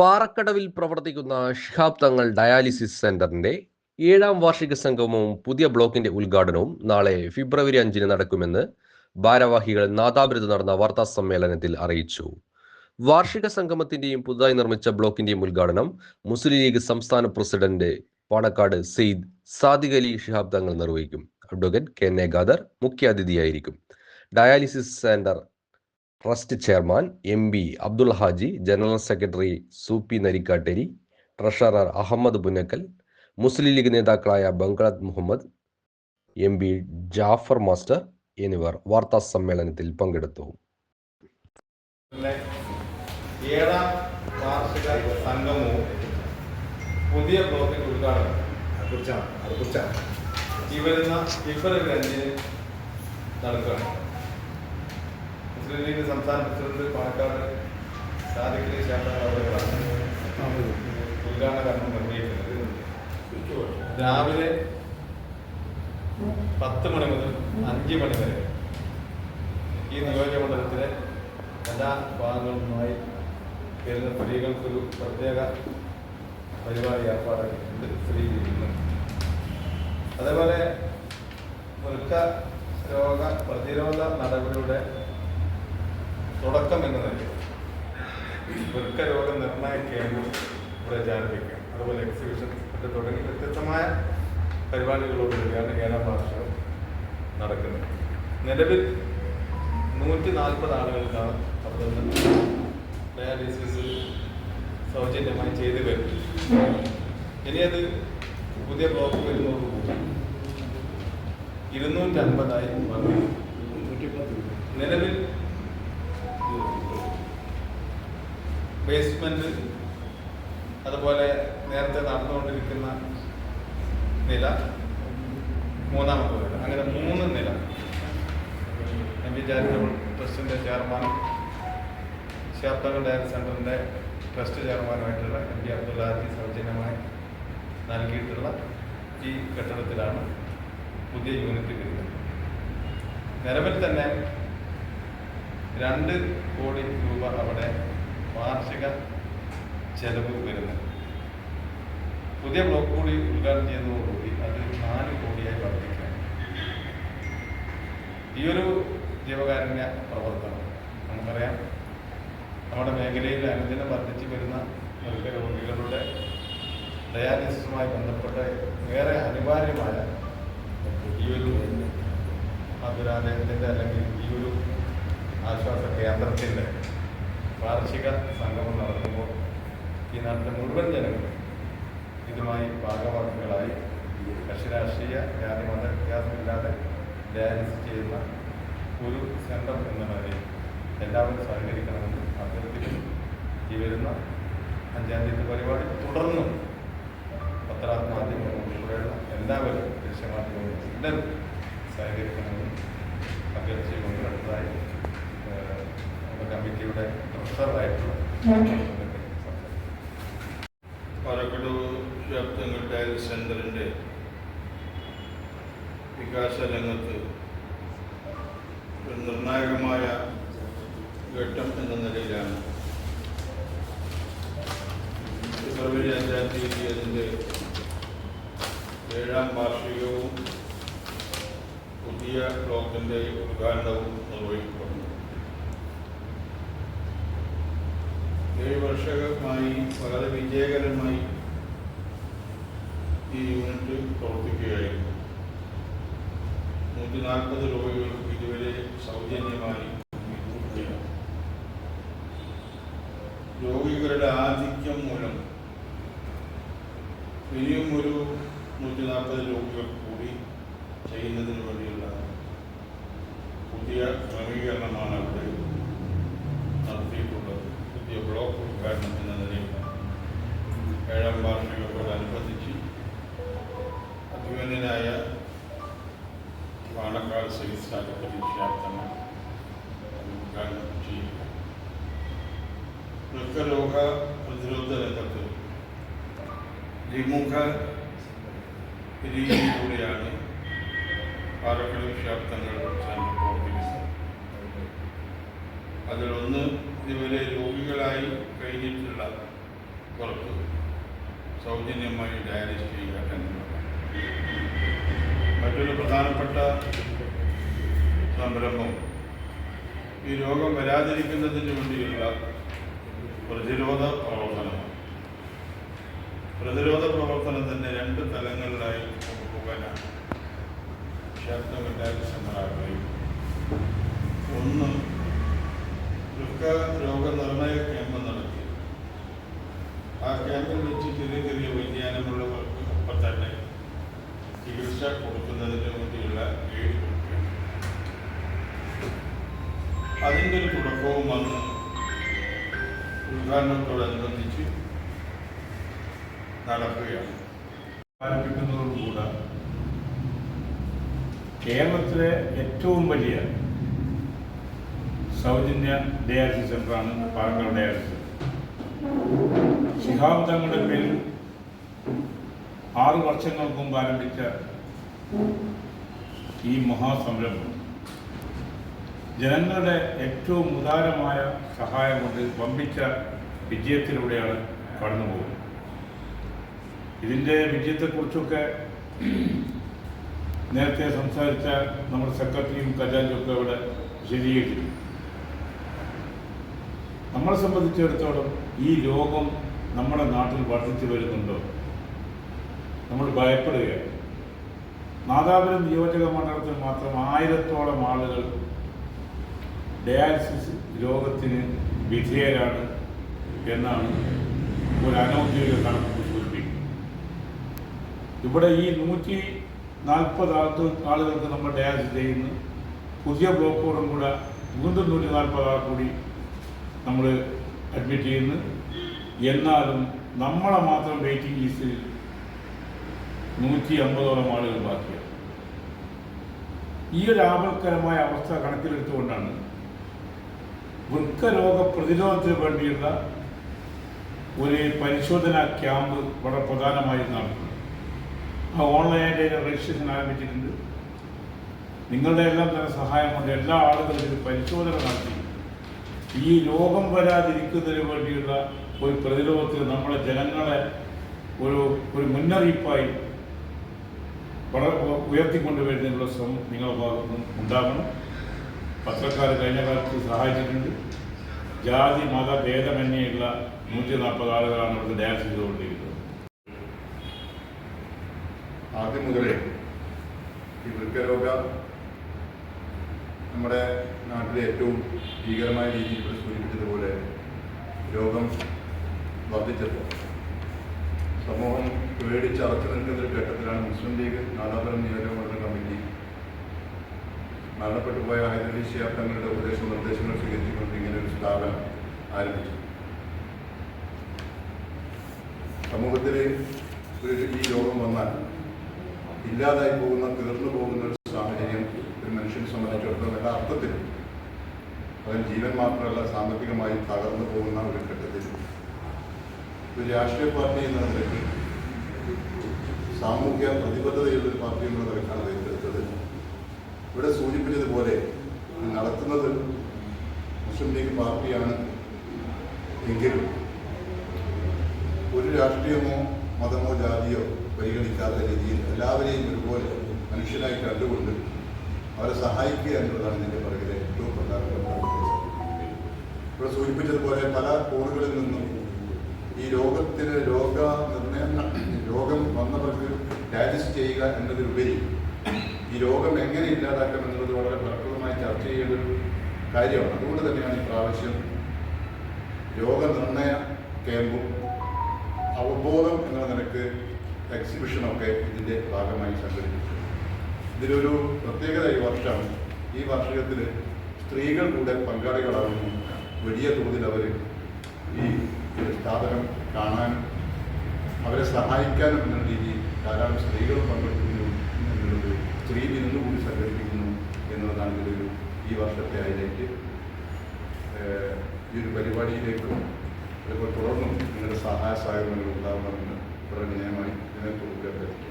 പാറക്കടവിൽ പ്രവർത്തിക്കുന്ന ഷിഹാബ് തങ്ങൾ ഡയാലിസിസ് സെന്ററിന്റെ ഏഴാം വാർഷിക സംഗമവും പുതിയ ബ്ലോക്കിന്റെ ഉദ്ഘാടനവും നാളെ ഫെബ്രുവരി അഞ്ചിന് നടക്കുമെന്ന് ഭാരവാഹികൾ നാദാപുരത്ത് നടന്ന വാർത്താ സമ്മേളനത്തിൽ അറിയിച്ചു. വാർഷിക സംഗമത്തിന്റെയും പുതുതായി നിർമ്മിച്ച ബ്ലോക്കിന്റെയും ഉദ്ഘാടനം മുസ്ലിം ലീഗ് സംസ്ഥാന പ്രസിഡന്റ് പാണക്കാട് സെയ്ദ് സാദിഖ് അലി ഷിഹാബ് തങ്ങൾ നിർവഹിക്കും. Advocate K N A Khader മുഖ്യാതിഥിയായിരിക്കും. Dialysis centre trust chairman M B Abdul Haji general secretary സു പി നരിക്കാട്ടേരി ട്രഷറർ അഹമ്മദ് പുന്നക്കൽ മുസ്ലിം ലീഗ് നേതാക്കളായ ബംഗ്ലാദ് Muhammad M B Jafar master എന്നിവർ വാർത്താ സമ്മേളനത്തിൽ പങ്കെടുത്തു. ഏഴാം വാർഷിക സംഗമവും പുതിയ ബ്ലോക്കിന്റെ ഉദ്ഘാടനം. കുറിച്ചാണ് അത് കുറിച്ചാണ്. ഈ വരുന്ന ഫെബ്രുവരി അഞ്ചിന് നടക്കുകയാണ്. മുസ്ലിം ലീഗ് സംസ്ഥാന പ്രസിഡന്റ് പാലക്കാട് അവരുകളാണ് ഉദ്ഘാടന കർമ്മം നിർവഹിക്കുന്നത്. രാവിലെ പത്ത് മണി മുതൽ അഞ്ച് മണി വരെ ഈ നിയോജകമണ്ഡലത്തിലെ എല്ലാ ഭാഗങ്ങളുമായി വരുന്ന സ്ത്രീകൾക്കൊരു പ്രത്യേക പരിപാടി ഏർപ്പാടാക്കിയിട്ടുണ്ട് സ്ത്രീ രീതിയിൽ അതേപോലെ വൃക്ക രോഗ പ്രതിരോധ നടപടിയുടെ തുടക്കം എന്ന നിലയിൽ വൃക്ക രോഗ നിർണയ കേന്ദ്രം ഇവിടെ ആരംഭിക്കുക അതുപോലെ എക്സിബിഷൻ ഒക്കെ തുടങ്ങി വ്യത്യസ്തമായ പരിപാടികളോടുകൂടിയാണ് കേരള ഭാഷ നടക്കുന്നത്. നിലവിൽ നൂറ്റി നാൽപ്പത് ആളുകൾക്കാണ് അവിടെ നിന്ന് ഡയാലിസിസ് സൗജന്യമായി ചെയ്തു വരുന്നത്. ഇനി അത് പുതിയ ബ്ലോക്ക് വരുന്നതോടുകൂടി ഇരുന്നൂറ്റി ചാരിറ്റബിൾ ട്രസ്റ്റിന്റെ ചെയർമാൻ ശാർത്തകൾ ഡയറി സെന്ററിന്റെ ട്രസ്റ്റ് ചെയർമാനുമായിട്ടുള്ള എം പി അബ്ദുല്ലാജി സൗജന്യമായി നൽകിയിട്ടുള്ള ഈ കെട്ടിടത്തിലാണ് പുതിയ യൂണിറ്റ് വരുന്നത് നിലവിൽ തന്നെ രണ്ട് കോടി രൂപ അവിടെ വാർഷിക ചെലവ് വരുന്നത് പുതിയ ബ്ലോക്ക് കൂടി ഉദ്ഘാടനം ചെയ്യുന്നതോടുകൂടി അത് നാല് കോടിയായി വർദ്ധിക്കുകയാണ് ഈ ഒരു ജീവകാരുണ്യ പ്രവർത്തനം. നമുക്കറിയാം നമ്മുടെ മേഖലയിൽ അനുദിനം വർദ്ധിച്ചു വരുന്ന മൃഗ രോഗികളുടെ ഡയാലിസിസുമായി ബന്ധപ്പെട്ട് ഏറെ അനിവാര്യമായ ഈ ഒരു മധുരാലയത്തിന്റെ അല്ലെങ്കിൽ ഈ ഒരു ആശ്വാസ കേന്ദ്രത്തിന്റെ വാർഷിക സംഗമം നടത്തുമ്പോൾ ഈ നാട്ടിലെ മുഴുവൻ ജനങ്ങളും ഇതുമായി ഭാഗവാക്കുകളായി കക്ഷി രാഷ്ട്രീയ ജാതി മത വ്യത്യാസമില്ലാതെ ഡയാലിസിസ് ചെയ്യുന്ന ഒരു സെന്റർ എന്ന നിലയിൽ എല്ലാവരും സഹകരിക്കണമെന്ന് അഭ്യർത്ഥിക്കുന്നു. ഈ വരുന്ന അഞ്ചാം തീയതി പരിപാടി തുടർന്നും പത്രമാധ്യമങ്ങൾ ഉൾപ്പെടെയുള്ള എല്ലാവരും ദൃശ്യമാധ്യമങ്ങളും എല്ലാവരും സഹകരിക്കണമെന്ന് അഭ്യർത്ഥിച്ചുകൊണ്ട് അടുത്തതായി കമ്മിറ്റിയുടെ ട്രഷറായിട്ടുള്ള പാലക്കാട് വ്യാപ്തങ്ങൾ ഡയൽ സെന്ററിന്റെ വികാസ രംഗത്ത് ഒരു നിർണായകമായ ഘട്ടം എന്ന നിലയിലാണ്. ഫെബ്രുവരി അഞ്ചാം തീയതി അതിന്റെ ഏഴാം വാർഷികവും പുതിയ ബ്ലോക്കിന്റെ ഉദ്ഘാടനവും നിർവഹിക്കപ്പെടുന്നു ഏഴ് വർഷമായി വളരെ വിജയകരമായി ഈ യൂണിറ്റ് പ്രവർത്തിക്കുകയായിരുന്നു. നൂറ്റി നാൽപ്പത് രോഗികൾക്ക് ഇതുവരെ സൗജന്യമായി രോഗികളുടെ ആധിക്യം മൂലം ഇനിയും ഒരു നൂറ്റി നാൽപ്പത് രോഗികൾ കൂടി ചെയ്യുന്നതിന് വേണ്ടിയുള്ള പുതിയ ക്രമീകരണമാണ് അവിടെ നടത്തിയിട്ടുള്ളത്. പുതിയ ബ്ലോക്ക് ഉദ്ഘാടനം എന്ന നിലയിൽ ഏഴാം വാർഷികത്തോടനുബന്ധിച്ച് അഭിമന്യനായ പാണക്കാട് സഹിസ്ഥാന ഉദ്ഘാടനം ചെയ്യുക. വൃക്കരോഗ പ്രതിരോധ രംഗത്ത്. ദ്വിമുഖ രീതിയിലൂടെയാണ് പാലക്കാട് വിഷാബ്ദങ്ങൾ സെന്റർ പ്രവർത്തിക്കുന്നത്. അതിലൊന്ന് ഇതുവരെ രോഗികളായി കഴിഞ്ഞിട്ടുള്ള പുറത്ത് സൗജന്യമായി ഡയാലിസ് ചെയ്യുക എന്നുള്ളതാണ് മറ്റൊരു പ്രധാനപ്പെട്ട സംരംഭം ഈ രോഗം വരാതിരിക്കുന്നതിന് വേണ്ടിയുള്ള പ്രതിരോധ പ്രവർത്തനം. പ്രതിരോധ പ്രവർത്തനം തന്നെ രണ്ട് തലങ്ങളിലായി നമുക്ക് പോകാനാണ്. ഒന്ന് രോഗനിർണയ ക്യാമ്പ് നടത്തി. ആ ക്യാമ്പിൽ വെച്ച് ഉദ്ഘാടനത്തോടനുബന്ധിച്ച് നടക്കുകയാണ്. ആരംഭിക്കുന്നതോടുകൂടെ കേരളത്തിലെ ഏറ്റവും വലിയ സൗജന്യ ഡയാലിസിസ് സെന്ററാണ് പാലക്കാട് ഡയാലിസിസ്. ശിഹാബ് തങ്ങളുടെ പേരിൽ ആറ് വർഷങ്ങൾക്ക് മുമ്പ് ആരംഭിച്ച ഈ മഹാസംരംഭം ജനങ്ങളുടെ ഏറ്റവും ഉദാരമായ സഹായം കൊണ്ട് വമ്പിച്ച വിജയത്തിലൂടെയാണ് കടന്നു പോകുന്നത്. ഇതിന്റെ വിജയത്തെക്കുറിച്ചൊക്കെ നേരത്തെ സംസാരിച്ച നമ്മുടെ സെക്രട്ടറിയും കജാഞ്ചൊക്കെ ഒക്കെ ഇവിടെ വിശദീകരിച്ചു നമ്മളെ സംബന്ധിച്ചിടത്തോളം ഈ രോഗം നമ്മുടെ നാട്ടിൽ വർദ്ധിച്ചു വരുന്നുണ്ടോ? നമ്മൾ ഭയപ്പെടുകയാണ്. നാദാപുരം നിയോജക മണ്ഡലത്തിൽ മാത്രം ആയിരത്തോളം ആളുകൾ ഡയാലിസിസ് രോഗത്തിന് വിധേയരാണ് എന്നാണ് ഒരു അനൗദ്യോഗിക കണക്ക് സൂചിപ്പിക്കുന്നത്. ഇവിടെ ഈ നൂറ്റി നാൽപ്പത് ആൾക്ക് ആളുകൾക്ക് നമ്മൾ ഡയാലിസിസ് ചെയ്യുന്നു. പുതിയ ബ്ലോക്കോടും കൂടെ വീണ്ടും നൂറ്റി നാൽപ്പത് ആൾ കൂടി നമ്മൾ അഡ്മിറ്റ് ചെയ്യുന്നു. എന്നാലും നമ്മളെ മാത്രം വെയിറ്റിംഗ് ലിസ്റ്റിൽ നൂറ്റി അമ്പതോളം ആളുകൾ ബാക്കിയാണ്. ഈ ഒരു ആപൽക്കരമായ അവസ്ഥ കണക്കിലെടുത്തുകൊണ്ടാണ് വൃക്കരോഗ പ്രതിരോധത്തിന് വേണ്ടിയുള്ള ഒരു പരിശോധനാ ക്യാമ്പ് വളരെ പ്രധാനമായി നടക്കുന്നു ആ ഓൺലൈനായിട്ട് രജിസ്ട്രേഷൻ ആരംഭിച്ചിട്ടുണ്ട്. നിങ്ങളുടെ എല്ലാം തന്നെ സഹായം കൊണ്ട് എല്ലാ ആളുകളും ഇത് പരിശോധന നടത്തി. ഈ രോഗം വരാതിരിക്കുന്നതിന് വേണ്ടിയുള്ള ഒരു പ്രതിരോധത്തിൽ നമ്മളെ ജനങ്ങളെ ഒരു ഒരു മുന്നറിയിപ്പായി വളരെ ഉയർത്തിക്കൊണ്ടുവരുന്നതിനുള്ള ശ്രമം നിങ്ങളുടെ ഭാഗത്തുനിന്ന് ഉണ്ടാകണം. പത്രക്കാർ കഴിഞ്ഞ കാലത്ത് സഹായിച്ചിട്ടുണ്ട്. ജാതി മത ഭേദമന്യുള്ള നൂറ്റി നാൽപ്പത് ആളുകളാണ് ഇവിടുത്തെ ഡാൻസ് ചെയ്തുകൊണ്ടിരിക്കുന്നത്. ആദ്യം മുതലേ ഈ വൃക്കരോഗ നമ്മുടെ നാട്ടിലെ ഏറ്റവും ഭീകരമായ രീതിയിൽ ഇവിടെ സൂചിപ്പിച്ചതുപോലെ രോഗം വർദ്ധിച്ചപ്പോൾ സമൂഹം പേടിച്ച് അറച്ചു നിൽക്കുന്ന ഒരു ഘട്ടത്തിലാണ് മുസ്ലിം ലീഗ് നാദാപുരം നിയോജകമണ്ഡല കമ്മിറ്റി മരണപ്പെട്ടു പോയ ഹൈദരലി ശിഹാബ് തങ്ങളുടെ ഉപദേശ നിർദ്ദേശങ്ങൾ സ്വീകരിച്ചുകൊണ്ട് ഇങ്ങനെ ഒരു സ്ഥാപനം ആരംഭിച്ചു. സമൂഹത്തിൽ ഈ രോഗം വന്നാൽ ഇല്ലാതായി പോകുന്ന തീർന്നു പോകുന്ന ഒരു സാഹചര്യം ഒരു മനുഷ്യനെ സംബന്ധിച്ചിടത്തോളം എല്ലാ അർത്ഥത്തിലും അവൻ ജീവൻ മാത്രമല്ല സാമ്പത്തികമായി തകർന്നു പോകുന്ന ഒരു ഘട്ടത്തിൽ. ഒരു രാഷ്ട്രീയ പാർട്ടി എന്ന നിലയ്ക്ക് സാമൂഹ്യ പ്രതിബദ്ധതയുള്ള ഒരു പാർട്ടി എന്ന നിലയ്ക്കാണ് അത് ഏറ്റെടുത്തത് ഇവിടെ സൂചിപ്പിച്ചതുപോലെ ഇത് നടത്തുന്നത് മുസ്ലിം ലീഗ് പാർട്ടിയാണ് എങ്കിലും ഒരു രാഷ്ട്രീയമോ മതമോ ജാതിയോ പരിഗണിക്കാത്ത രീതിയിൽ എല്ലാവരെയും ഒരുപോലെ മനുഷ്യനായി കണ്ടുകൊണ്ട് അവരെ സഹായിക്കുക എന്നുള്ളതാണ് ഇതിന്റെ പുറകിലെ ഏറ്റവും പ്രധാനപ്പെട്ട ഇവിടെ സൂചിപ്പിച്ചതുപോലെ പല കോണുകളിൽ നിന്നും ഈ രോഗത്തിന് രോഗ നിർണയം രോഗം വന്നവർക്ക് ഡാജസ് ചെയ്യുക എന്നതിലുപരി ഈ രോഗം എങ്ങനെ ഇല്ലാതാക്കാം എന്നുള്ളത് വളരെ ഫലപ്രദമായി ചർച്ച ചെയ്യേണ്ട ഒരു കാര്യമാണ്. അതുകൊണ്ട് തന്നെയാണ് ഈ പ്രാവശ്യം രോഗനിർണയ ക്യാമ്പും അവബോധം എന്ന നിലയ്ക്ക് എക്സിബിഷനൊക്കെ ഇതിന്റെ ഭാഗമായി സംഘടിപ്പിച്ചു ഇതിലൊരു പ്രത്യേകത ഈ വർഷം ഈ വാർഷികത്തിൽ സ്ത്രീകൾ കൂടെ പങ്കാളികളാകുന്നു. വലിയ തോതിൽ അവർ ഈ സ്ഥാപനം കാണാനും അവരെ സഹായിക്കാനും എന്ന രീതിയിൽ ധാരാളം സ്ത്രീകൾ പങ്കെടുക്കുന്നു. എന്നുള്ളത് സ്ത്രീ ദിനം കൂടി സംഘടിപ്പിക്കുന്നു എന്നുള്ളതാണ് ഇതിലൊരു ഈ വർഷത്തെ അതിലേക്ക് ഈ ഒരു പരിപാടിയിലേക്കും അതുപോലെ തുടർന്നും നിങ്ങളുടെ സഹായ സഹകരണങ്ങൾ ഉണ്ടാകണമെന്ന് വളരെ വിനയമായി ഇതിനെ തുടർന്ന്